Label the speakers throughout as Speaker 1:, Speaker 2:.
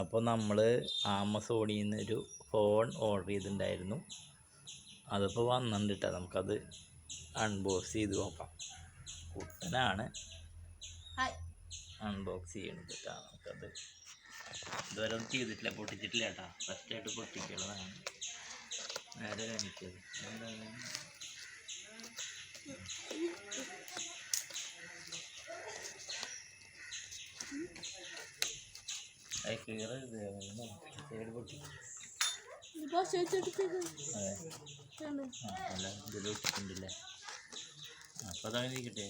Speaker 1: അപ്പോൾ നമ്മൾ ആമസോണിൽ നിന്ന് ഒരു ഫോൺ ഓർഡർ ചെയ്തിട്ടുണ്ടായിരുന്നു. അതിപ്പോൾ വന്നിട്ടുണ്ട് കേട്ടോ. നമുക്കത് അൺബോക്സ് ചെയ്ത് നോക്കാം. കുട്ടനാണ് അൺബോക്സ് ചെയ്യണത് കേട്ടോ. നമുക്കത് ഇതുവരെ ഒന്നും ചെയ്തിട്ടില്ല. പൊട്ടിച്ചിട്ടില്ല കേട്ടോ. ഫസ്റ്റായിട്ട് പൊട്ടിക്കുള്ളതാണ് നേരെ കാണിക്കത് എന്താണ് അത് ക്ലിയർ സൈഡ് പൊട്ടി
Speaker 2: ഇപ്പോൾ ചോദിച്ചെടുത്തേക്ക്
Speaker 1: അതെ
Speaker 2: കണ്ടോ?
Speaker 1: ആ അല്ല ഇതിൽ വെച്ചിട്ടുണ്ടല്ലേ അപ്പോൾ അതാണ് ഇരിക്കട്ടെ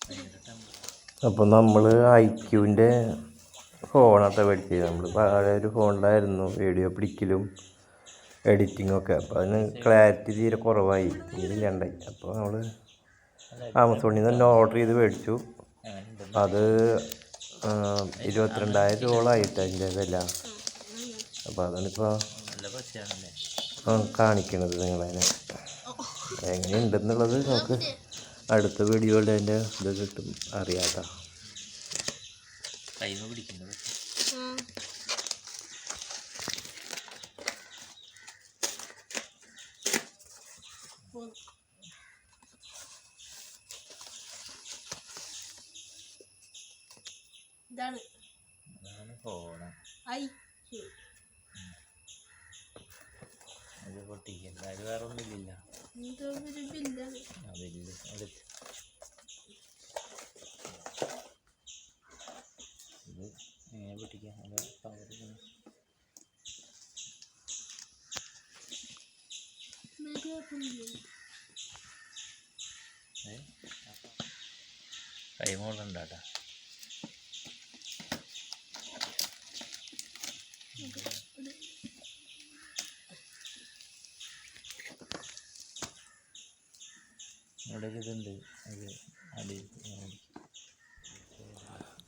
Speaker 1: ഭയങ്കര ടെമ്പർ
Speaker 3: അപ്പോൾ നമ്മൾ ഐക്യുവിന്റെ പഴയ ഒരു ഫോണിലായിരുന്നു വീഡിയോ പിടിക്കലും എഡിറ്റിംഗ് ഒക്കെ. അപ്പോൾ അതിന് ക്ലാരിറ്റി തീരെ കുറവായി. അപ്പൊ അപ്പോൾ നമ്മൾ ആമസോണിൽ നിന്ന് തന്നെ ഓർഡർ ചെയ്ത് മേടിച്ചു. അത് ഇരുപത്തിരണ്ടായിരം രൂപയായിട്ട് അതിന്റെ വില. അപ്പോൾ അതാണിപ്പോൾ കാണിക്കണത് നിങ്ങളതിനെ എങ്ങനെയുണ്ടെന്നുള്ളത് നമുക്ക് അടുത്ത വീഡിയോയിൽ അതിന്റെ ഇത് കിട്ടും. അറിയാത്ത
Speaker 1: കൈമ പിടിക്കുന്നത്
Speaker 2: ആ. പോന്നു. ഇതാണ്
Speaker 1: അത്. വേറെ ഒന്നുമില്ല ഇത് എങ്ങനെ പൊട്ടിക്കാം.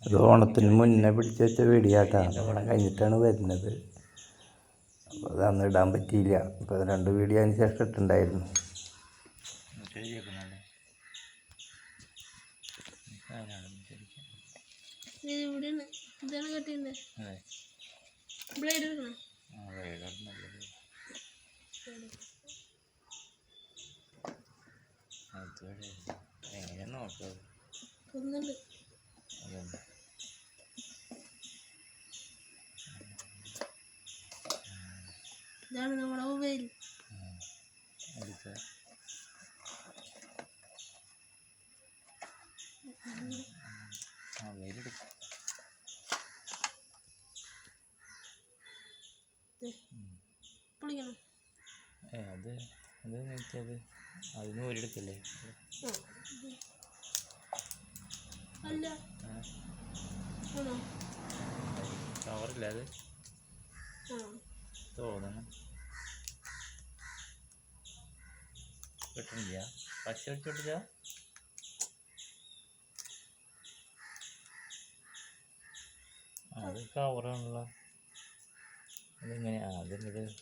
Speaker 1: അത്
Speaker 3: ഓണത്തിന് മുന്നേ പിടിച്ച് വെച്ച വീഡിയോ ഓണം കഴിഞ്ഞിട്ടാണ് വരുന്നത്. അപ്പോൾ അതന്ന് അന്ന് ഇടാൻ പറ്റിയില്ല. ഇപ്പോൾ അത് രണ്ട് വീഡിയോ അതിന് ശേഷം ഇട്ടുണ്ടായിരുന്നു
Speaker 2: ഇതാണ് കട്ടിയുണ്ട്
Speaker 1: അതെ.
Speaker 2: ബ്ലേഡ്
Speaker 1: എങ്ങനെ നോക്കാം
Speaker 2: ഒന്നുണ്ട് ഇതാണ് നമ്മുടെ മൊബൈൽ.
Speaker 1: അടുത്ത ആ വെയിലെടുക്കും
Speaker 2: പൊളിക്കണം.
Speaker 1: ഏ അത് അത് നോക്കിയത് അതിന് ഒരിടക്കല്ലേ
Speaker 2: ആ. അല്ല.
Speaker 1: കവറില്ല അത്? തോന്നണം. കിട്ടണില്ല. പശ വെച്ചോട്ടില്ല അത് കവറാണല്ലോ. അതിങ്ങനെ ആ എടുത്ത്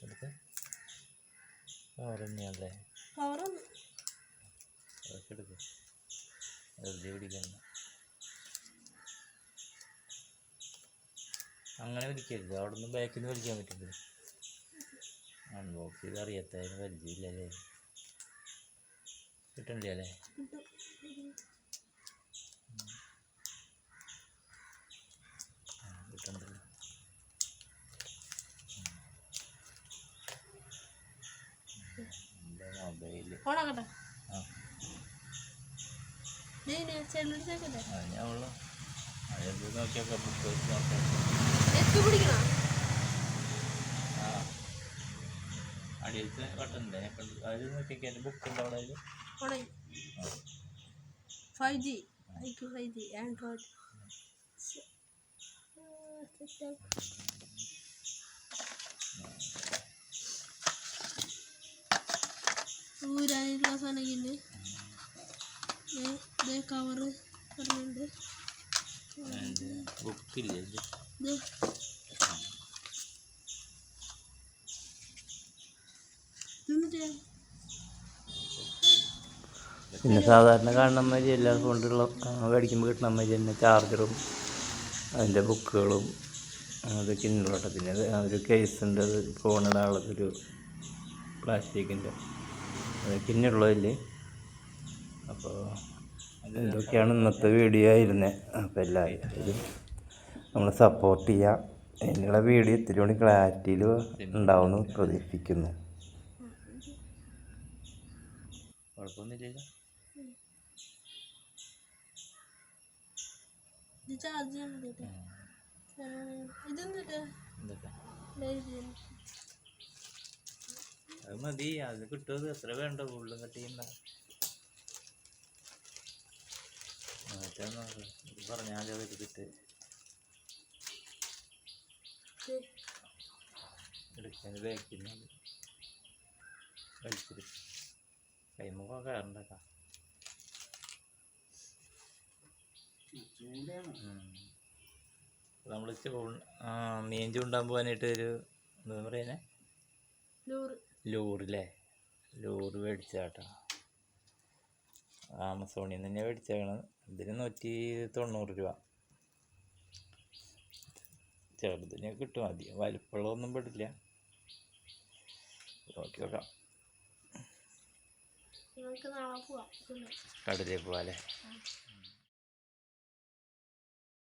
Speaker 2: കവറൊന്ന്
Speaker 1: അതൊക്കെ എടുക്കും. വെറുതെ പിടിക്കണ്ട അങ്ങനെ പിടിക്കരുത്. അവിടെ നിന്ന് ബാക്കിൽ നിന്ന് പിടിക്കാൻ പറ്റില്ല അൺബോക്സ് ചെയ്ത് അറിയാത്തതിന് പരിചയമില്ലല്ലേ? കിട്ടണ്ടല്ലോ എന്റെ മൊബൈൽ
Speaker 2: ഓണാക്കട്ടെ
Speaker 1: ആ
Speaker 2: നീ ചെല്ലിട്ടേക്കല്ലേ
Speaker 1: അത് ഞാൻ ഉള്ള അതെന്ത് നോക്കിയൊക്കെ ബുക്ക് വെച്ച് നോക്കാം
Speaker 2: എത്തി പിടിക്കണം
Speaker 1: ആ. അടിയിലത്തെ ബട്ടൺ അതിൽ നോക്കിയൊക്കെ എന്റെ ബുക്ക് ഉണ്ടോ അവിടെ
Speaker 2: five G iQOO five G Android ഊരാനുള്ള സാധനമൊക്കെ ഉണ്ട് കവറ് പറഞ്ഞിട്ടുണ്ട്.
Speaker 1: ബുക്കില്ലേ ഇത്
Speaker 2: ഇത്
Speaker 3: പിന്നെ സാധാരണ കാണുന്ന മാതിരി എല്ലാ ഫോണിലുള്ള മേടിക്കുമ്പോൾ കിട്ടുന്ന മാതിരി തന്നെ ചാർജറും അതിന്റെ ബുക്കുകളും അതൊക്കെ ഉണ്ടോട്ടെ പിന്നെ ഒരു കേസ് ഉണ്ട് അത് ഫോണിടാനുള്ളതൊരു പ്ലാസ്റ്റിക്കിന്റെ അതൊക്കെ ഇന്നുള്ളതില്ലേ അപ്പോൾ ഇതൊക്കെയാണ് ഇന്നത്തെ വീഡിയോ ആയിരുന്നത് അപ്പോൾ എല്ലാവരും നമ്മൾ സപ്പോർട്ട് ചെയ്യുക. എന്നുള്ള വീഡിയോ ഇത്തിരി കൂടി ക്ലാരിറ്റിയിൽ ഉണ്ടാവുമെന്ന് പ്രതീക്ഷിക്കുന്നു.
Speaker 1: കുഴപ്പമൊന്നുമില്ലല്ലോ
Speaker 2: ചാർജ് ചെയ്യാൻ വേണ്ടിയിട്ട്
Speaker 1: അത് മതി അത് കിട്ടുമത് എത്ര വേണ്ട ഉള്ളും കട്ടിയുണ്ട പറഞ്ഞാൽ അത് കിട്ട് എടുക്കാൻ ബാക്കിന്നത് വലിച്ചിട്ട് കൈമുഖം കയറണ്ടക്കാം നമ്മൾ മീൻ ചൂണ്ടാൻ പോകാനായിട്ട് ഒരു എന്താ പറയുന്നേ? ലൂറില്ലേ ലൂറ് മേടിച്ചാട്ടോ ആമസോണിൽ നിന്ന് തന്നെ മേടിച്ചേക്കണ് ഇതിന് നൂറ്റി തൊണ്ണൂറ് രൂപ. ചെറുതിന് കിട്ടും. അധികം വലിപ്പമുള്ളതൊന്നും പെടില്ല. നോക്കി നോക്കാം. കടലിൽ പോവാല്ലേ